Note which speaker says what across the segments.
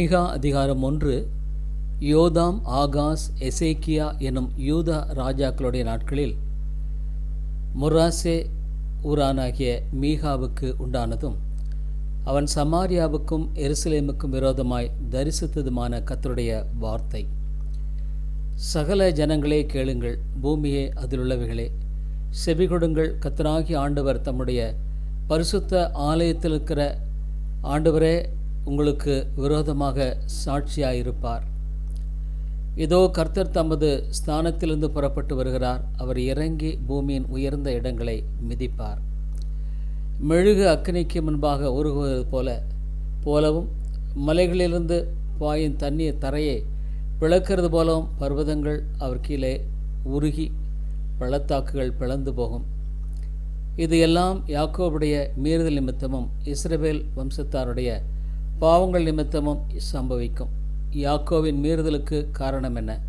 Speaker 1: மீகா அதிகாரம் ஒன்று யோதாம் ஆகாஸ் எசேக்கியா எனும் யூதா ராஜாக்களுடைய நாட்களில் முராசே ஊரானாகிய மீகாவுக்கு உண்டானதும் அவன் சமாரியாவுக்கும் எருசலேமுக்கும் விரோதமாய் தரிசித்ததுமான கத்தருடைய வார்த்தை. சகல ஜனங்களே கேளுங்கள் பூமியே அதிலுள்ளவைகளே. செவிகொடுங்கள் கத்தராகி ஆண்டவர் தம்முடைய பரிசுத்த ஆலயத்தில் இருக்கிற ஆண்டவரே உங்களுக்கு விரோதமாக சாட்சியாயிருப்பார். இதோ கர்த்தர் தமது ஸ்தானத்திலிருந்து புறப்பட்டு வருகிறார். அவர் இறங்கி பூமியின் உயர்ந்த இடங்களை மிதிப்பார். மெழுகு அக்கினிக்கு முன்பாக உருகுவது போல போலவும் மலைகளிலிருந்து பாயின் தண்ணீர் தரையை பிளக்கிறது போலவும் பர்வதங்கள் அவர் கீழே உருகி பள்ளத்தாக்குகள் பிளந்து போகும். இது எல்லாம் யாக்கோபுடைய மீறுதல் நிமித்தமும் இஸ்ரேல் வம்சத்தாருடைய பாவங்கள் நிமித்தமும் சம்பவிக்கும். யாக்கோவின் மீறுதலுக்கு காரணம் என்ன?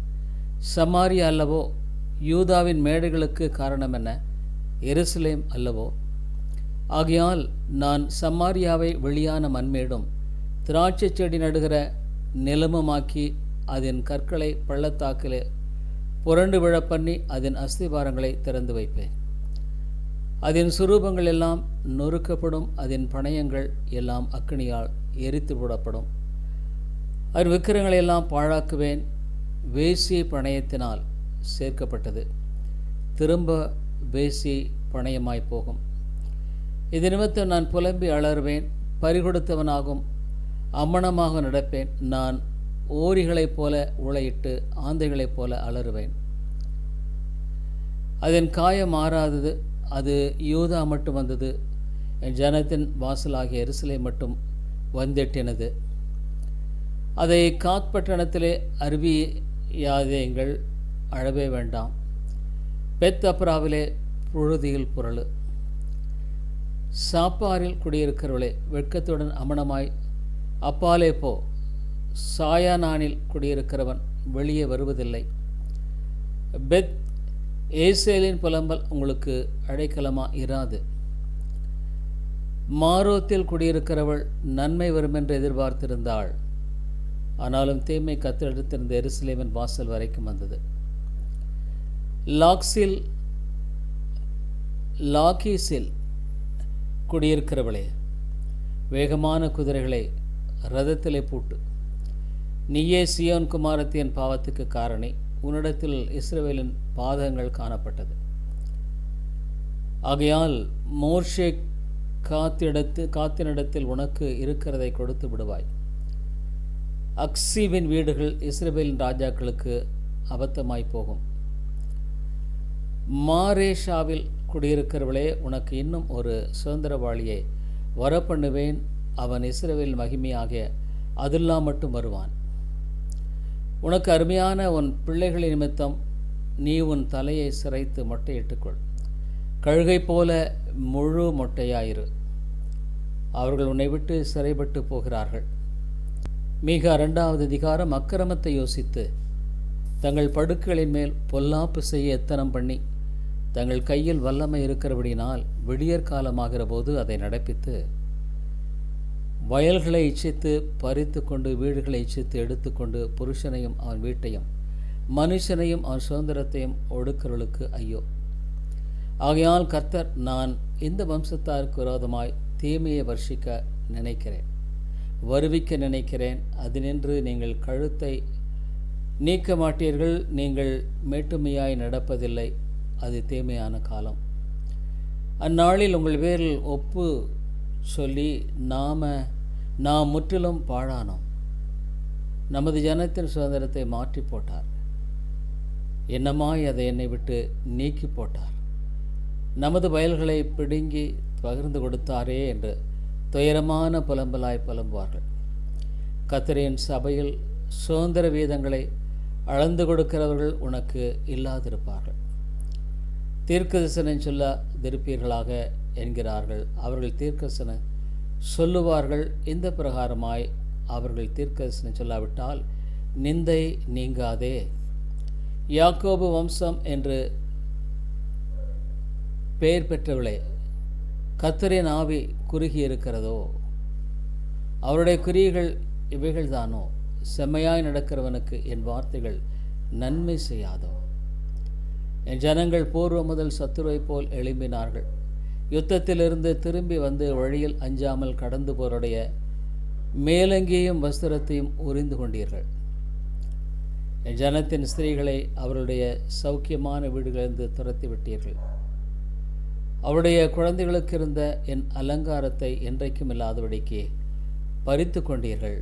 Speaker 1: சமாரியா அல்லவோ? யூதாவின் மேடைகளுக்கு காரணம் என்ன? எருசலேம் அல்லவோ? ஆகையால் நான் சமாரியாவை வெளியான மண்மேடும் திராட்சை செடி நடுகிற நிலமுமாக்கி அதன் கற்களை பள்ளத்தாக்கிலே புரண்டு விழப்பண்ணி அதன் அஸ்திபாரங்களை திறந்து வைப்பேன். அதன் சுரூபங்கள் எல்லாம் நொறுக்கப்படும் அதன் பணயங்கள் எல்லாம் அக்னியால் எரித்து விடப்படும் அவர் விக்கிரங்களை எல்லாம் பாழாக்குவேன். வேசிய பணயத்தினால் சேர்க்கப்பட்டது. திரும்ப வேசி பணயமாய் போகும். இது நிமித்தம் நான் புலம்பி அலறுவேன். பறிகொடுத்தவனாகும். அம்மணமாக நடப்பேன். நான் ஓரிகளைப் போல உளையிட்டு ஆந்தைகளைப் போல அலறுவேன். அதன் காயம் மாறாதது. அது யூதா மட்டும் வந்தது. என் ஜனத்தின் வாசலாகிய எரிசலை மட்டும் வந்தெட்டினது. அதை காத்பட்டணத்திலே அருவியாதேங்கள் அழவே வேண்டாம். பெத் அப்ராவிலே புழுதியில் புரளு. சாப்பாரில் குடியிருக்கிறவளே வெட்கத்துடன் அமனமாய் அப்பாலே போ சாயானானில் குடியிருக்கிறவன் வெளியே வருவதில்லை. பெத் ஏசேலின் புலம்பல் உங்களுக்கு அடைக்கலமாக இராது. மாரோத்தில் குடியிருக்கிறவள் நன்மை வரும் என்று எதிர்பார்த்திருந்தாள். ஆனாலும் தீமை கத்தெடுத்திருந்த எருசலேமின் வாசல் வரைக்கும் வந்தது. லாக்ஸில் லாகீஸில் குடியிருக்கிறவளே வேகமான குதிரைகளை ரதத்திலே பூட்டு நீயே சியோன் குமாரத்தின் பாவத்துக்கு காரணி உன்னிடத்தில் இஸ்ரேலின் பாதகங்கள் காணப்பட்டது. ஆகையால் மோர்ஷேக் காத்திடத்து காத்தினிடத்தில் உனக்கு இருக்கிறதை கொடுத்து விடுவாய். அக்சீவின் வீடுகள் இஸ்ரேலின் ராஜாக்களுக்கு அபத்தமாய் போகும். மாரேஷாவில் குடியிருக்கிறவளே உனக்கு இன்னும் ஒரு சுதந்திரவாளியை வரப்பண்ணுவேன். அவன் இஸ்ரவேல் மகிமையாகிய அதுல்லாம் மட்டும் வருவான். உனக்கு அருமையான உன் பிள்ளைகளின் நிமித்தம் நீ உன் தலையை சிரைத்து மொட்டையிட்டுக்கொள் கழுகை போல முழு மொட்டையாயிரு. அவர்கள் உன்னை விட்டு சிறைப்பட்டு போகிறார்கள். மிக இரண்டாவது அதிகாரம் அக்கிரமத்தை யோசித்து தங்கள் படுக்கைகளின் மேல் பொல்லாப்பு செய்ய எத்தனம் பண்ணி தங்கள் கையில் வல்லமை இருக்கிறபடினால் விடியற் காலமாகிற போது அதை நடப்பித்து வயல்களை இச்சித்து பறித்து கொண்டு வீடுகளை இச்சித்து எடுத்துக்கொண்டு புருஷனையும் அவன் வீட்டையும் மனுஷனையும் அவன் சுதந்திரத்தையும் ஒடுக்கிறவளுக்கு ஐயோ. ஆகையால் கர்த்தர் நான் இந்த வம்சத்தாருக்கு விரோதமாய் தீமையை வர்ஷிக்க நினைக்கிறேன்? வருவிக்க நினைக்கிறேன். அதனின்று நீங்கள் கழுத்தை நீக்க மாட்டீர்கள். நீங்கள் மேட்டுமையாய் நடப்பதில்லை. அது தீமையான காலம். அந்நாளில் உங்கள் பேரில் ஒப்பு சொல்லி நாம் நாம் முற்றிலும் பாழானோம். நமது ஜனத்தின் சுதந்திரத்தை மாற்றி போட்டார். என்னமாய் அதை என்னை விட்டு நீக்கி போட்டார்? நமது வயல்களை பிடுங்கி பகிர்ந்து கொடுத்தாரே என்று துயரமான புலம்பலாய் புலம்புவார்கள். கத்திரியின் சபையில் சுதந்திர வீதங்களை அளந்து கொடுக்கிறவர்கள் உனக்கு இல்லாதிருப்பார்கள். தீர்க்கதரிசனம் சொல்ல திருப்பீர்களாக என்கிறார்கள். அவர்கள் தீர்க்கதரிசன சொல்லுவார்கள். இந்த பிரகாரமாய் அவர்கள் தீர்க்கதரிசனம் சொல்லாவிட்டால் நிந்தை நீங்காதே. யாக்கோபு வம்சம் என்று பெயர் பெற்றவளே கத்தரின் ஆவி குறுகி இருக்கிறதோ அவருடைய குறிகள் இவைகள்தானோ? செம்மையாய் நடக்கிறவனுக்கு என் வார்த்தைகள் நன்மை செய்யாதோ? என் ஜனங்கள் பூர்வ முதல் சத்துருவைப் போல் எழும்பினார்கள். யுத்தத்திலிருந்து திரும்பி வந்து வழியில் அஞ்சாமல் கடந்து போருடைய மேலங்கியையும் வஸ்திரத்தையும் உறிந்து கொண்டீர்கள். என் ஜனத்தின் ஸ்திரீகளை அவருடைய சௌக்கியமான வீடுகளிலிருந்து துரத்தி விட்டீர்கள் அவருடைய குழந்தைகளுக்கு இருந்த என் அலங்காரத்தை என்றைக்கும் இல்லாதபடிக்கு பறித்து கொண்டீர்கள்.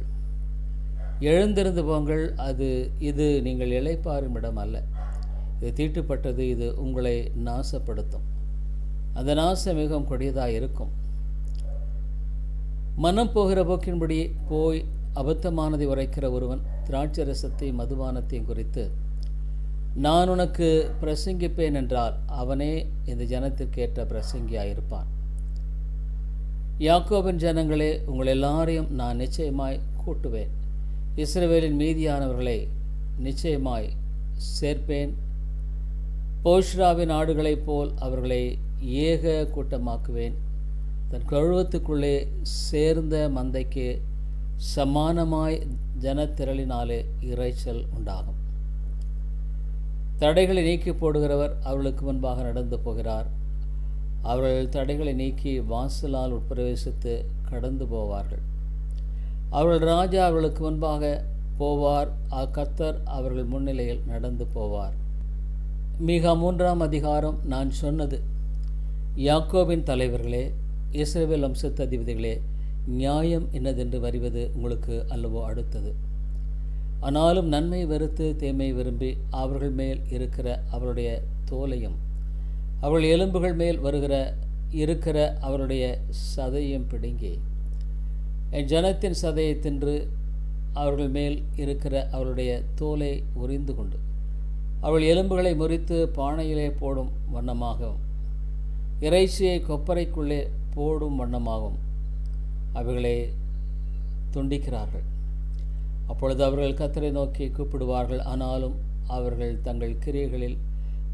Speaker 1: எழுந்திருந்து போங்கள் அது இது நீங்கள் இழைப்பாரும் இடம் அல்ல. இது தீட்டுப்பட்டது இது உங்களை நாசப்படுத்தும். அந்த நாசம் மிகவும் கொடியதாக இருக்கும். மனம் போகிற போக்கின்படி போய் அபத்தமானதை உரைக்கிற ஒருவன் திராட்சரசத்தையும் மதுபானத்தையும் குறித்து நான் உனக்கு பிரசங்கிப்பேன் என்றால் அவனே இந்த ஜனத்திற்கேற்ற பிரசங்கியாயிருப்பான். யாக்கோபின் ஜனங்களே உங்கள் எல்லாரையும் நான் நிச்சயமாய் கூட்டுவேன். இஸ்ரவேலின் மீதியானவர்களை நிச்சயமாய் சேர்ப்பேன். போஷ்ராவின் ஆடுகளைப் போல் அவர்களை ஏக கூட்டமாக்குவேன். தன் கழுவத்துக்குள்ளே சேர்ந்த மந்தைக்கு சமானமாய் ஜனத்திரளினாலே இறைச்சல் உண்டாகும். தடைகளை நீக்கி போடுகிறவர் அவர்களுக்கு முன்பாக நடந்து போகிறார். அவர்கள் தடைகளை நீக்கி வாசலால் உட்பிரவேசித்து கடந்து போவார்கள். அவர்கள் ராஜா அவர்களுக்கு முன்பாக போவார். கத்தர் அவர்கள் முன்னிலையில் நடந்து போவார். மிக மூன்றாம் அதிகாரம் நான் சொன்னது. யாக்கோவின் தலைவர்களே இஸ்ரேவேல் வம்சத்து அதிபதிகளே நியாயம் என்னதென்று வருவது உங்களுக்கு அல்லவோ அடுத்தது. ஆனாலும் நன்மை வெறுத்து தீமை விரும்பி அவர்கள் மேல் இருக்கிற அவருடைய தோலையும் அவர்கள் எலும்புகள் மேல் வருகிற இருக்கிற அவருடைய சதையும் பிடுங்கி என் ஜனத்தின் சதையை தின்று அவர்கள் மேல் இருக்கிற அவருடைய தோலை உறிந்து கொண்டு அவள் எலும்புகளை முறித்து பானையிலே போடும் வண்ணமாகவும் இறைச்சியை கொப்பரைக்குள்ளே போடும் வண்ணமாகவும் அவர்களை துண்டிக்கிறார்கள். அப்பொழுது அவர்கள் கத்தரை நோக்கி கூப்பிடுவார்கள். ஆனாலும் அவர்கள் தங்கள் கிரியைகளில்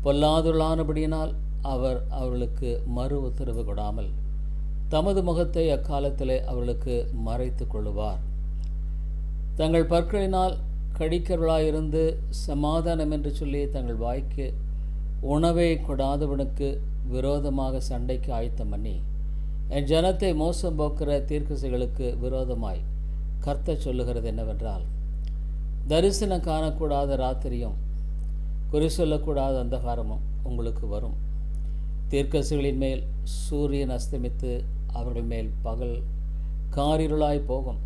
Speaker 1: பொல்லாதுள்ளானபடியினால் அவர் அவர்களுக்கு மறு உத்தரவு கொடாமல் தமது முகத்தை அக்காலத்திலே அவர்களுக்கு மறைத்து கொள்ளுவார். தங்கள் பற்களினால் கடிக்கிறவர்களாயிருந்து சமாதானம் என்று சொல்லி தங்கள் வாய்க்கு உணவை கொடாதவனுக்கு விரோதமாக சண்டைக்கு ஆயத்தம் பண்ணி என் ஜனத்தை மோசம் போக்குற தீர்க்கசைகளுக்கு விரோதமாய் கர்த்த சொல்லுகிறது என்னவென்றால் தரிசனம் காணக்கூடாத ராத்திரியும் குறி சொல்லக்கூடாத அந்தகாரமும் உங்களுக்கு வரும். தீர்க்கசுகளின் மேல் சூரியன் அஸ்தமித்து அவர்கள் மேல் பகல் காரிருளாய் போகும்.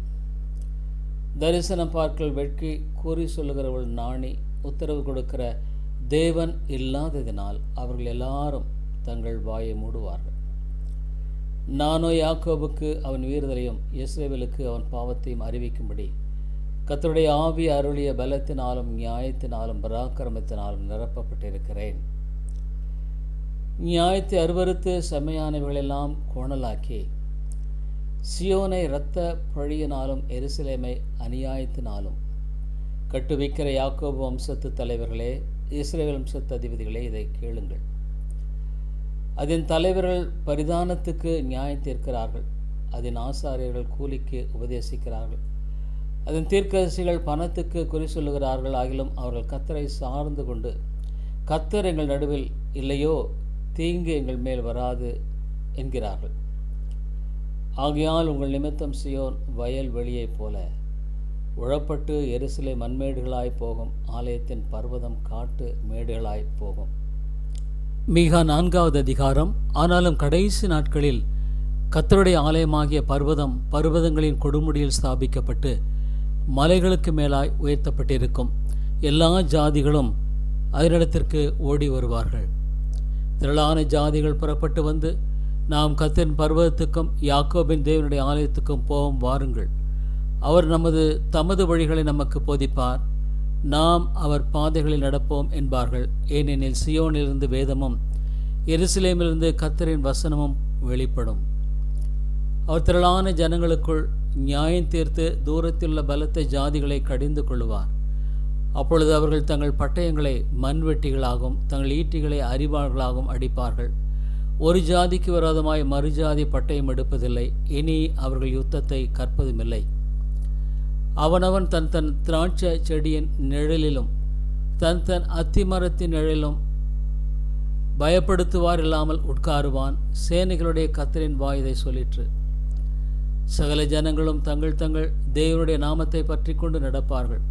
Speaker 1: தரிசனம் பார்க்கல் வெட்கி கூறி சொல்லுகிறவள் நாணி உத்தரவு கொடுக்கிற தேவன் இல்லாததினால் அவர்கள் எல்லாரும் தங்கள் வாயை மூடுவார்கள். நானோ யாக்கோபுக்கு அவன் வீரதலையும் இஸ்ரேவேலுக்கு அவன் பாவத்தையும் அறிவிக்கும்படி. கத்தருடைய ஆவி அருளிய பலத்தினாலும் நியாயத்தினாலும் பராக்கிரமத்தினாலும் நிரப்பப்பட்டிருக்கிறேன். நியாயத்தை அருவறுத்து செம்மையானவைகளெல்லாம் கோணலாக்கி சியோனை இரத்த பழியினாலும் எருசலேமை அநியாயத்தினாலும். கட்டுவிக்கிற யாக்கோபு வம்சத்து தலைவர்களே இஸ்ரேல் வம்சத்து அதிபதிகளே இதை கேளுங்கள். அதன் தலைவர்கள் பரிதானத்துக்கு நியாயம் தீர்க்கிறார்கள். அதன் ஆசாரியர்கள் கூலிக்கு உபதேசிக்கிறார்கள். அதன் தீர்க்கரசிகள் பணத்துக்கு குறி சொல்லுகிறார்கள். ஆகிலும் அவர்கள் கத்தரை சார்ந்து கொண்டு கத்தர் எங்கள் நடுவில் இல்லையோ தீங்கு எங்கள் மேல் வராது என்கிறார்கள். ஆகையால் உங்கள் நிமித்தம் சியோன் வயல் வெளியைப் போல உழப்பட்டு எரிசிலை மண்மேடுகளாய் போகும். ஆலயத்தின் பர்வதம் காட்டு மேடுகளாய் போகும். மீகா நான்காவது அதிகாரம். ஆனாலும் கடைசி நாட்களில் கத்தருடைய ஆலயமாகிய பர்வதம் பர்வதங்களின் கொடுமுடியில் ஸ்தாபிக்கப்பட்டு மலைகளுக்கு மேலாய் உயர்த்தப்பட்டிருக்கும். எல்லா ஜாதிகளும் அதனிடத்திற்கு ஓடி வருவார்கள். திரளான ஜாதிகள் புறப்பட்டு வந்து நாம் கத்தின் பர்வதத்துக்கும் யாக்கோபின் தேவனுடைய ஆலயத்துக்கும் போவோம் வாருங்கள். அவர் நமது தமது வழிகளை நமக்கு போதிப்பார். நாம் அவர் பாதைகளில் நடப்போம் என்பார்கள். ஏனெனில் சியோனிலிருந்து வேதமும் எருசலேமிலிருந்து கத்தரின் வசனமும் வெளிப்படும். அவர் திரளான ஜனங்களுக்குள் நியாயம் தீர்த்து தூரத்திலுள்ள பலத்த ஜாதிகளை கடிந்து கொள்வார் அப்பொழுது அவர்கள் தங்கள் பட்டயங்களை மண்வெட்டிகளாகவும் தங்கள் ஈட்டிகளை அறிவாள்களாகவும் அடிப்பார்கள். ஒரு ஜாதிக்கு விரோதமாய் மறுஜாதி பட்டயம் எடுப்பதில்லை. இனி அவர்கள் யுத்தத்தை கற்பதுமில்லை. அவனவன் தன் தன் திராட்சை செடியின் நிழலிலும் தன் தன் அத்திமரத்தின் நிழலிலும் பயப்படுத்துவார் இல்லாமல் உட்காருவான். சேனைகளுடைய கத்தரின் வாய் இதை சொல்லிற்று. சகல ஜனங்களும் தங்கள் தங்கள் தேவனுடைய நாமத்தை பற்றி கொண்டு நடப்பார்கள்.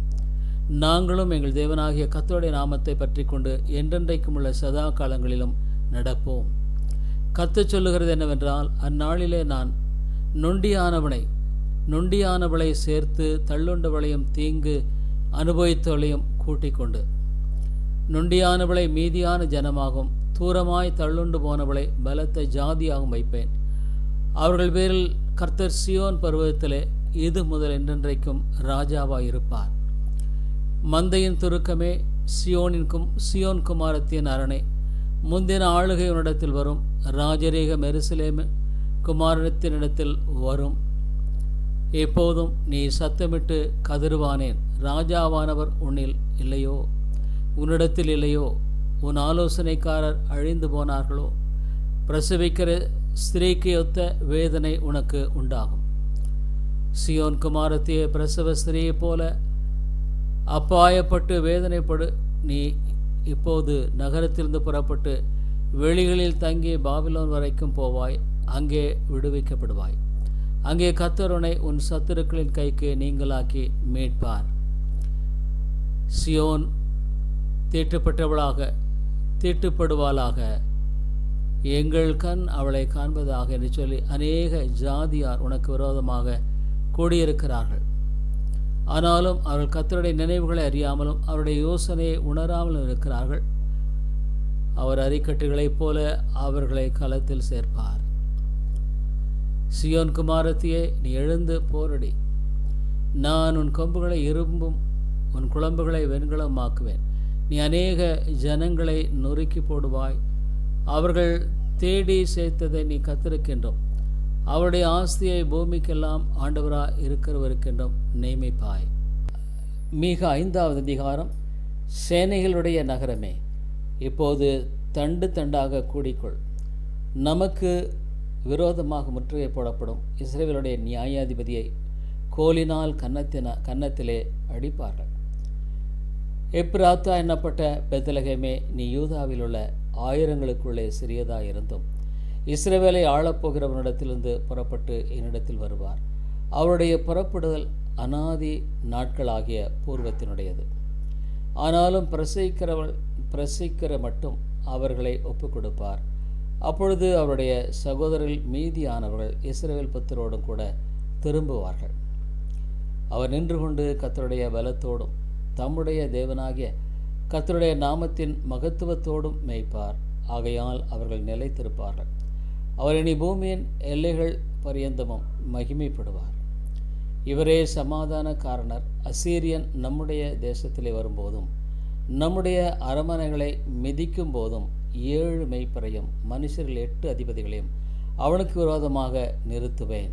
Speaker 1: நாங்களும் எங்கள் தேவனாகிய கத்தருடைய நாமத்தை பற்றி கொண்டு என்றென்றைக்கும் உள்ள சதா காலங்களிலும் நடப்போம். கத்து சொல்லுகிறது என்னவென்றால் அந்நாளிலே நான் நொண்டியானவனை நொண்டியானவளை சேர்த்து தள்ளுண்டவளையும் தீங்கு அனுபவித்தவளையும் கூட்டிக் கொண்டு. நொண்டியானவளை மீதியான ஜனமாகும். தூரமாய் தள்ளுண்டு போனவளை பலத்த ஜாதியாகவும் வைப்பேன். அவர்கள் பேரில் கர்த்தர் சியோன் பருவத்திலே இது முதல் என்றென்றைக்கும் ராஜாவாய் இருப்பார் மந்தையின் துருக்கமே சியோனின்கும் சியோன் குமாரத்தின் அரணை முந்தின ஆளுகை உன்னிடத்தில் வரும் ராஜரீக மெருசலேம் குமாரத்தினிடத்தில் வரும். எப்போதும் நீ சத்தமிட்டு கதறுவானேன். ராஜாவானவர் உன்னில் இல்லையோ? உன்னிடத்தில் இல்லையோ? உன் ஆலோசனைக்காரர் அழிந்து போனார்களோ? பிரசவிக்கிற ஸ்திரீக்கு ஒத்த வேதனை உனக்கு உண்டாகும். சியோன் குமாரத்திய பிரசவ ஸ்திரீயைப் போல அப்பாயப்பட்டு வேதனைப்படு. நீ இப்போது நகரத்திலிருந்து புறப்பட்டு வெளிகளில் தங்கி பாபிலோன் வரைக்கும் போவாய். அங்கே விடுவிக்கப்படுவாய். அங்கே கத்தருனை உன் சத்துருக்களின் கைக்கு நீங்களாக்கி மீட்பார். சியோன் தீட்டுப்பட்டவளாக தீட்டுப்படுவாளாக. எங்கள் கண் அவளை காண்பதாக என்று சொல்லி அநேக ஜாதியார் உனக்கு விரோதமாக கூடியிருக்கிறார்கள். ஆனாலும் அவர்கள் கத்தருடைய நினைவுகளை அறியாமலும் அவருடைய யோசனையை உணராமலும் இருக்கிறார்கள். அவர் அரிக்கட்டுகளைப் போல அவர்களை களத்தில் சேர்ப்பார். சியோன் குமாரத்தியே நீ எழுந்து போரடி. நான் உன் கொம்புகளை இரும்பும் உன் குழம்புகளை வெண்கலமாக்குவேன் நீ அநேக ஜனங்களை நொறுக்கி போடுவாய். அவர்கள் தேடி சேர்த்ததை நீ கத்திருக்கின்றோம். அவருடைய ஆஸ்தியை பூமிக்கெல்லாம் ஆண்டவராக இருக்கிறவருக்கென்றும். நியமிப்பாய். மிக ஐந்தாவது அதிகாரம். சேனைகளுடைய நகரமே இப்போது தண்டு தண்டாக கூடிக்கொள். நமக்கு விரோதமாக முற்றுகை போடப்படும். இஸ்ரேலுடைய நியாயாதிபதியை கோலினால் கன்னத்தின கன்னத்திலே அடிப்பார்கள். எப்ராத்தா என்னப்பட்ட பெத்தலகமே நீ யூதாவில் உள்ள ஆயிரங்களுக்குள்ளே சிறியதாக இருந்தும் இஸ்ரேவேலை ஆளப்போகிறவனிடத்திலிருந்து புறப்பட்டு என்னிடத்தில் வருவார். அவருடைய புறப்படுதல் அனாதி நாட்களாகிய பூர்வத்தினுடையது. ஆனாலும் பிரசவிக்கிறவள் பிரசவிக்கிற மட்டும் அவர்களை ஒப்புக் கொடுப்பார் அப்பொழுது அவருடைய சகோதரர்கள் மீதியானவர்கள் இஸ்ரேல் புத்தரோடும் கூட திரும்புவார்கள். அவர் நின்று கொண்டு கத்தருடைய பலத்தோடும் தம்முடைய தேவனாகிய கத்தருடைய நாமத்தின் மகத்துவத்தோடும் மேய்ப்பார். ஆகையால் அவர்கள் நிலைத்திருப்பார்கள். அவர் இனி பூமியின் எல்லைகள் பரியந்தமும் மகிமைப்படுவார். இவரே சமாதான காரணர் அசீரியன் நம்முடைய தேசத்திலே வரும்போதும் நம்முடைய அரமனைகளை மிதிக்கும் போதும் ஏழு மெய்ப்பறையும் மனுஷர்கள் எட்டு அதிபதிகளையும் அவனுக்கு விரோதமாக நிறுத்துவேன்.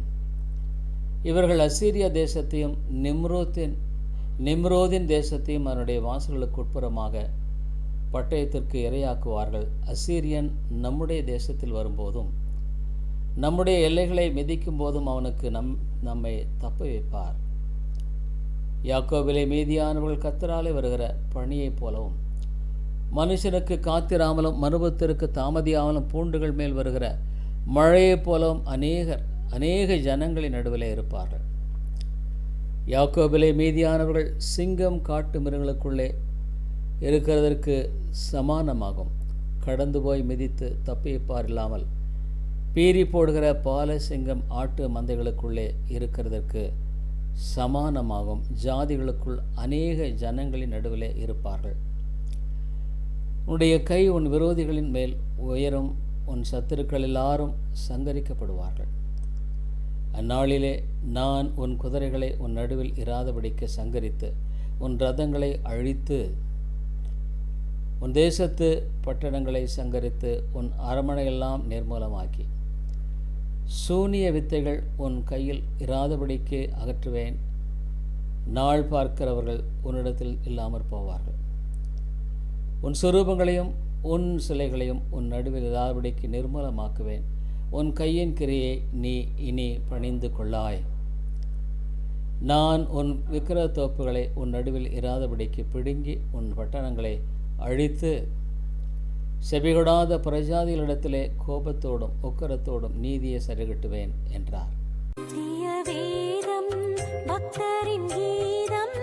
Speaker 1: இவர்கள் அசீரியா தேசத்தையும் நிம்ரோத்தின் நிம்ரோதின் தேசத்தையும் அதனுடைய வாசல்களுக்கு உட்புறமாக பட்டயத்திற்கு இரையாக்குவார்கள். அசீரியன் நம்முடைய தேசத்தில் வரும்போதும் நம்முடைய எல்லைகளை மிதிக்கும் போதும் அவனுக்கு நம் நம்மை தப்ப வைப்பார். யாக்கோவிலே மீதியானவர்கள் கத்தராலே வருகிற பணியைப் போலவும் மனுஷனுக்கு காத்திராமலும் மனுபத்திற்கு தாமதியாமலும் பூண்டுகள் மேல் வருகிற மழையைப் போலவும் அநேகர் அநேக ஜனங்களின் நடுவிலே இருப்பார்கள். யாக்கோபிலே மீதியானவர்கள் சிங்கம் காட்டு மிருகங்களுக்குள்ளே இருக்கிறதற்கு சமானமாகும். கடந்து போய் மிதித்து தப்பிப்பார் இல்லாமல் பீறி போடுகிற பால சிங்கம் ஆட்டு மந்தைகளுக்குள்ளே இருக்கிறதற்கு சமானமாகும். ஜாதிகளுக்குள் அநேக ஜனங்களின் நடுவிலே இருப்பார்கள். உன்னுடைய கை உன் விரோதிகளின் மேல் உயரும் உன் சத்துருக்கள் எல்லாரும் சங்கரிக்கப்படுவார்கள். அந்நாளிலே நான் உன் குதிரைகளை உன் நடுவில் இராதபடிக்கு சங்கரித்து உன் ரதங்களை அழித்து உன் தேசத்து பட்டணங்களை சங்கரித்து உன் அரமனையெல்லாம் நிர்மூலமாக்கி. சூனிய வித்தைகள் உன் கையில் இராதபடிக்கு அகற்றுவேன். நாள் பார்க்கிறவர்கள் உன்னிடத்தில் இல்லாமற் போவார்கள். உன் சுரூபங்களையும் உன் சிலைகளையும் உன் நடுவில் இராதபடிக்கு நிர்மூலமாக்குவேன். உன் கையின் கிரியை நீ இனி பணிந்து கொள்ளாய். நான் உன் விக்கிரக தோப்புகளை உன் நடுவில் இராதபடிக்கு பிடுங்கி உன் பட்டணங்களை அழித்து செபிகொடாத பிரஜாதிகளிடத்திலே கோபத்தோடும் உக்கரத்தோடும் நீதியை சரிகட்டுவேன் என்றார்.
Speaker 2: பக்தரின் கீதம்